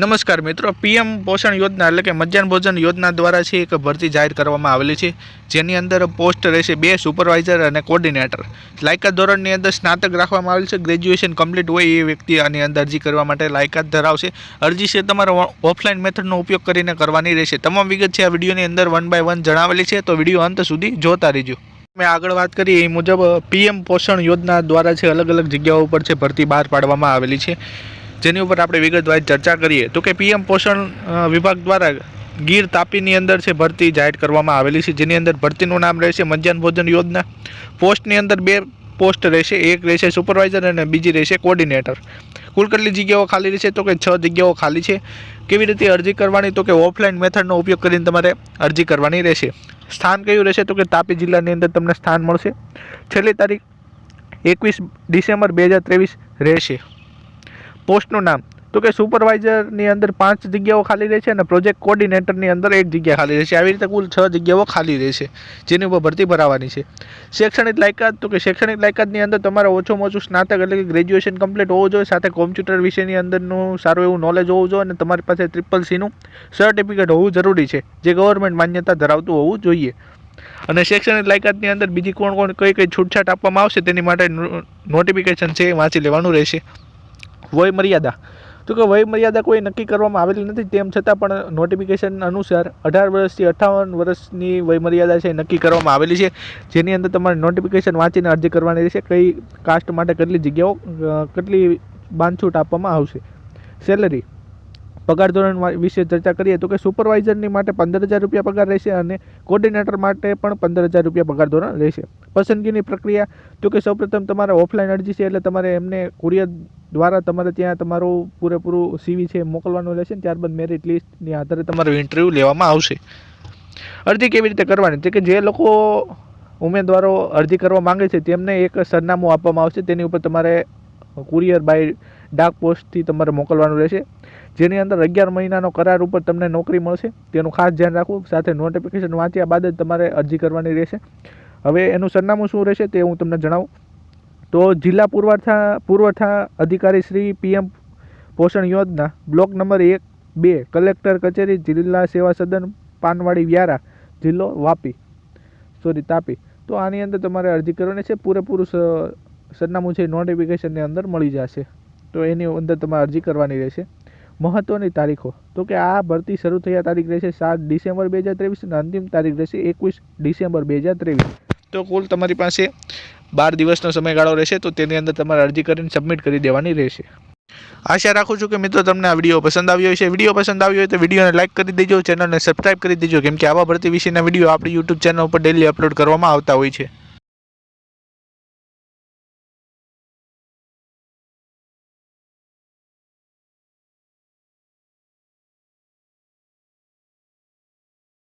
નમસ્કાર મિત્રો, પીએમ પોષણ યોજના એટલે કે મધ્યાહન ભોજન યોજના દ્વારા છે એક ભરતી જાહેર કરવામાં આવેલી છે, જેની અંદર પોસ્ટ રહેશે બે સુપરવાઇઝર અને કોર્ડિનેટર. લાયકાત ધોરણની અંદર સ્નાતક રાખવામાં આવેલ છે, ગ્રેજ્યુએશન કમ્પ્લીટ હોય એ વ્યક્તિ આની અંદર અરજી કરવા માટે લાયકાત ધરાવશે. અરજી છે તમારે ઓફલાઈન મેથડનો ઉપયોગ કરીને કરવાની રહેશે. તમામ વિગત છે આ વિડીયોની અંદર વન બાય વન જણાવેલી છે, તો વીડિયો અંત સુધી જોતા રહેજો. મેં આગળ વાત કરી એ મુજબ પીએમ પોષણ યોજના દ્વારા છે અલગ અલગ જગ્યાઓ ઉપર છે, ભરતી બહાર પાડવામાં આવેલી છે. જેની ઉપર આપણે વિગતવાર ચર્ચા કરીએ, તો કે પીએમ પોષણ વિભાગ દ્વારા ગીર તાપીની અંદર છે ભરતી જાહેર કરવામાં આવેલી છે, જેની અંદર ભરતીનું નામ રહેશે મધ્યાહન ભોજન યોજના. પોસ્ટની અંદર બે પોસ્ટ રહેશે, એક રહેશે સુપરવાઇઝર અને બીજી રહેશે કોર્ડિનેટર. કુલ કેટલી જગ્યાઓ ખાલી રહેશે? તો કે છ જગ્યાઓ ખાલી છે. કેવી રીતે અરજી કરવાની? તો કે ઓફલાઈન મેથડનો ઉપયોગ કરીને તમારે અરજી કરવાની રહેશે. સ્થાન કયું રહેશે? તો કે તાપી જિલ્લાની અંદર તમને સ્થાન મળશે. છેલ્લી તારીખ એકવીસ ડિસેમ્બર બે હજાર ત્રેવીસ રહેશે. પોસ્ટનું નામ. તો કે સુપરવાઇઝરની અંદર પાંચ જગ્યાઓ ખાલી રહેશે અને પ્રોજેક્ટ કોર્ડિનેટરની અંદર એક જગ્યા ખાલી રહેશે. આવી રીતે કુલ છ જગ્યાઓ ખાલી રહેશે, જેની ઉપર ભરતી ભરાવાની છે. શૈક્ષણિક લાયકાત, તો કે શૈક્ષણિક લાયકાતની અંદર તમારે ઓછામાં ઓછું સ્નાતક એટલે કે ગ્રેજ્યુએશન કમ્પ્લીટ હોવું જોઈએ, સાથે કોમ્પ્યુટર વિશેની અંદરનું સારું એવું નોલેજ હોવું જોઈએ અને તમારી પાસે ટ્રિપલ સીનું સર્ટિફિકેટ હોવું જરૂરી છે, જે ગવર્મેન્ટ માન્યતા ધરાવતું હોવું જોઈએ. અને શૈક્ષણિક લાયકાતની અંદર બીજી કોણ કોણ, કઈ કઈ છૂટછાટ આપવામાં આવશે તેની માટે નોટિફિકેશન છે એ વાંચી લેવાનું રહેશે. વય મર્યાદા તો કે વય મર્યાદા કોઈ નક્કી કરવામાં આવેલી નથી, તેમ છતાં પણ નોટિફિકેશન અનુસાર અઢાર વર્ષથી અઠ્ઠાવન વર્ષની વયમર્યાદા છે નક્કી કરવામાં આવેલી છે. જેની અંદર તમારે નોટિફિકેશન વાંચીને અરજી કરવાની રહેશે, કઈ કાસ્ટ માટે કેટલી જગ્યાઓ કેટલી બાંધછૂટ આપવામાં આવશે. સેલરી પગાર ધોરણ વિશે ચર્ચા કરીએ તો કે સુપરવાઇઝરની માટે પંદર હજાર રૂપિયા પગાર રહેશે અને કોર્ડિનેટર માટે પણ પંદર હજાર રૂપિયા પગાર ધોરણ રહેશે. પસંદગીની પ્રક્રિયા તો કે સૌપ્રથમ તમારે ઓફલાઈન અરજી છે એટલે તમારે એમને કુરિયર દ્વારા તમારે ત્યાં તમારું પૂરેપૂરું સીવી છે મોકલવાનું રહેશે ત્યારબાદ મેરિટ લિસ્ટની આધારે તમારું ઇન્ટરવ્યૂ લેવામાં આવશે. અરજી કેવી રીતે કરવાની? તે કે જે લોકો ઉમેદવારો અરજી કરવા માંગે છે તેમને એક સરનામું આપવામાં આવશે. તેની ઉપર તમારે કુરિયર બાય ડાક પોસ્ટથી તમારે મોકલવાનું રહેશે. જેની અંદર અગિયાર મહિનાનો કરાર ઉપર તમને નોકરી મળશે. તેનું ખાસ ધ્યાન રાખવું. સાથે નોટિફિકેશન વાંચ્યા બાદ જ તમારે અરજી કરવાની રહેશે. હવે એનું સરનામું શું રહેશે તે હું તમને જણાવું. તો જિલ્લા પુરવઠા પુરવઠા અધિકારી શ્રી પીએમ પોષણ યોજના, બ્લોક નંબર એક, બે, કલેક્ટર કચેરી, જિલ્લા સેવા સદન, પાનવાડી, વ્યારા, જિલ્લો વાપી. સોરી તાપી. તો આની અંદર તમારે અરજી કરવાની છે. પૂરેપૂરું સરનામું છે નોટિફિકેશનની અંદર મળી જશે. તો એની અંદર તમારે અરજી કરવાની રહેશે. મહત્ત્વની તારીખો. તો કે આ ભરતી શરૂ થયા તારીખ રહેશે સાત ડિસેમ્બર બે હજાર ત્રેવીસ અને અંતિમ તારીખ રહેશે એકવીસ ડિસેમ્બર બે હજાર ત્રેવીસ. તો કુલ તમારી પાસે બાર દિવસનો સમયગાળો રહેશે, તો તેની અંદર તમારે અરજી કરીને સબમિટ કરી દેવાની રહેશે. આશા રાખું છું કે મિત્રો તમને આ વીડિયો પસંદ આવ્યો હશે. વીડિયો પસંદ આવ્યો હોય તો વિડીયોને લાઇક કરી દેજો ચેનલને સબસ્ક્રાઇબ કરી દેજો, કેમ કે આવા ભરતી વિશેના વીડિયો આપણી યુટ્યુબ ચેનલ ઉપર ડેલી અપલોડ કરવામાં આવતા હોય છે.